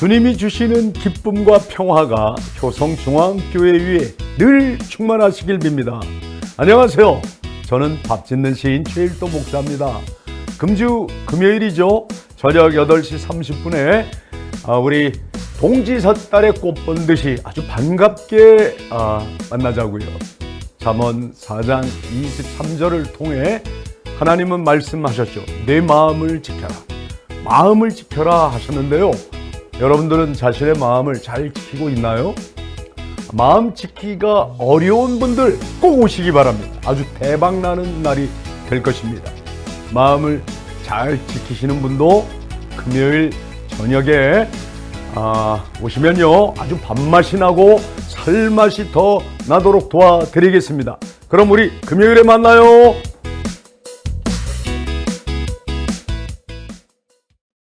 주님이 주시는 기쁨과 평화가 효성중앙교회 위에 늘 충만하시길 빕니다. 안녕하세요. 저는 밥 짓는 시인 최일도 목사입니다. 금주 금요일이죠. 저녁 8시 30분에 아, 우리 동지섣달의 꽃 본 듯이 아주 반갑게 아, 만나자고요. 잠언 4장 23절을 통해 하나님은 말씀하셨죠. 내 마음을 지켜라. 마음을 지켜라 하셨는데요. 여러분들은 자신의 마음을 잘 지키고 있나요? 마음 지키기가 어려운 분들 꼭 오시기 바랍니다. 아주 대박 나는 날이 될 것입니다. 마음을 잘 지키시는 분도 금요일 저녁에 아, 오시면요 아주 밥맛이 나고 살맛이 더 나도록 도와드리겠습니다. 그럼 우리 금요일에 만나요.